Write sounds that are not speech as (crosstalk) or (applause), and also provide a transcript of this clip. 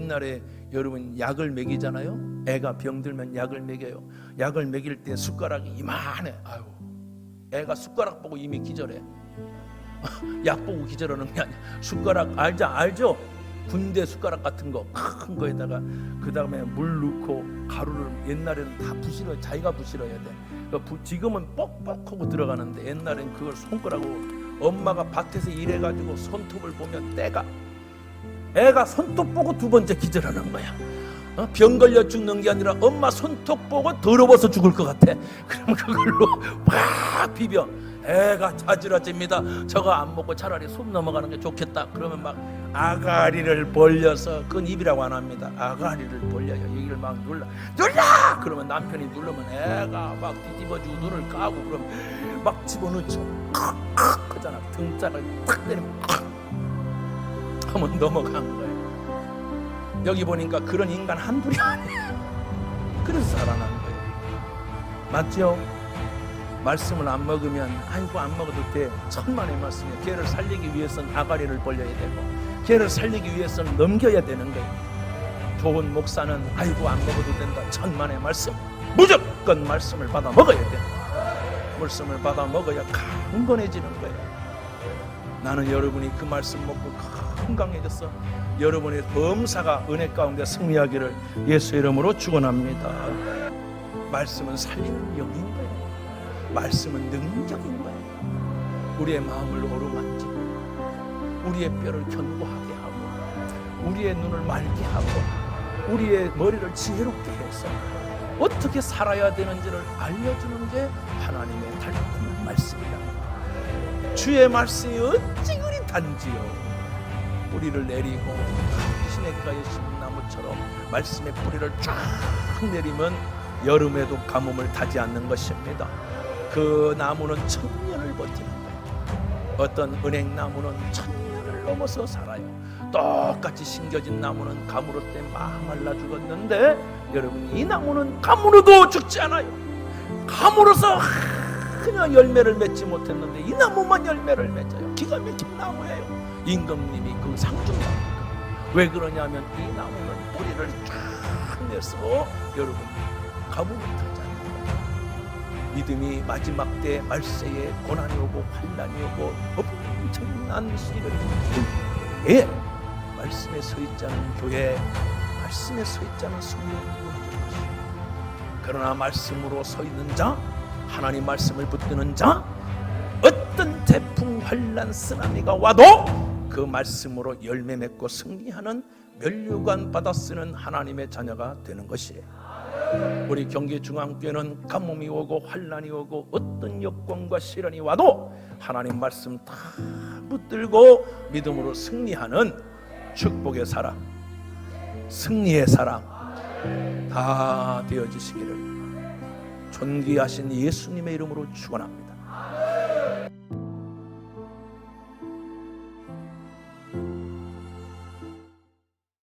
옛날에 여러분 약을 먹이잖아요. 애가 병들면 약을 먹여요. 약을 먹일 때 숟가락이 이만해. 아유, 애가 숟가락 보고 이미 기절해. (laughs) 약 보고 기절하는 게 아니야. 숟가락 알자 알죠? 군대 숟가락 같은 거 큰 거에다가 그 다음에 물 넣고 가루를 옛날에는 다 부실어 자기가 부실어야 돼. 그 부- 지금은 뻑뻑하고 들어가는데 옛날엔 그걸 손가락으로 엄마가 밭에서 일해가지고 손톱을 보면 때가 애가 손톱 보고 두 번째 기절하는 거야. 어? 병 걸려 죽는 게 아니라 엄마 손톱 보고 더러워서 죽을 것 같아. (laughs) 그럼 그걸로 막 비벼. 애가 자지러집니다. 저거 안 먹고 차라리 숨 넘어가는 게 좋겠다. 그러면 막 아가리를 벌려서 그건 입이라고 안 합니다. 아가리를 벌려요. 여기를 막 눌러. 눌러! 그러면 남편이 누르면 애가 막 뒤집어지고 눈을 까고 그럼 막 집어넣죠. 크잖아. 등짝을 탁 때리면 하면 넘어간 거예요. 여기 보니까 그런 인간 한둘이 아니에요. 그래서 살아난 거예요. 맞죠? 말씀을 안 먹으면 아이고 안 먹어도 돼. 천만의 말씀이에요. 걔를 살리기 위해서는 아가리를 벌려야 되고 걔를 살리기 위해서는 넘겨야 되는 거예요. 좋은 목사는 아이고 안 먹어도 된다. 천만의 말씀. 무조건 말씀을 받아 먹어야 돼. 말씀을 받아 먹어야 강건해지는 거예요. 나는 여러분이 그 말씀 먹고 건강해졌어. 여러분의 범사가 은혜 가운데 승리하기를 예수 이름으로 축원합니다. 말씀은 살리는 영인 거예요. 말씀은 능력인 거예요. 우리의 마음을 어루만지고 우리의 뼈를 견고하게 하고 우리의 눈을 맑게 하고 우리의 머리를 지혜롭게 해서 어떻게 살아야 되는지를 알려주는 게 하나님의 달콤한 말씀이다. 주의 말씀이 어찌 그리 단지요 뿌리를 내리고 시냇가에 심은 나무처럼 말씀의 뿌리를 쫙 내리면 여름에도 가뭄을 타지 않는 것입니다. 그 나무는 천년을 버티는 거예요. 어떤 은행나무는 천년을 넘어서 살아요. 똑같이 심겨진 나무는 가물어 때 마말라 죽었는데 여러분 이 나무는 가물어도 죽지 않아요. 가물어서 그냥 열매를 맺지 못했는데 이 나무만 열매를 맺어요. 기가 막힌 나무예요. 임금님이 그 상중나무니까. 왜 그러냐면 이 나무는 뿌리를 쫙 내서 여러분 않는 거예요. 믿음이 마지막 때 말세에 고난이 오고 환란이 오고 엄청난 올 때, 말씀에 서 있지 않은 교회, 말씀에 서 있지 않은 것이에요. 그러나 말씀으로 서 있는 자, 하나님 말씀을 붙드는 자, 어떤 태풍, 환란, 쓰나미가 와도 그 말씀으로 열매 맺고 승리하는 멸류관 받아 쓰는 하나님의 자녀가 되는 것이에요. 우리 경기 중앙교회는 가뭄이 오고 환란이 오고 어떤 여건과 시련이 와도 하나님 말씀 다 붙들고 믿음으로 승리하는 축복의 사람, 승리의 사람 다 되어지시기를 존귀하신 예수님의 이름으로 축원합니다.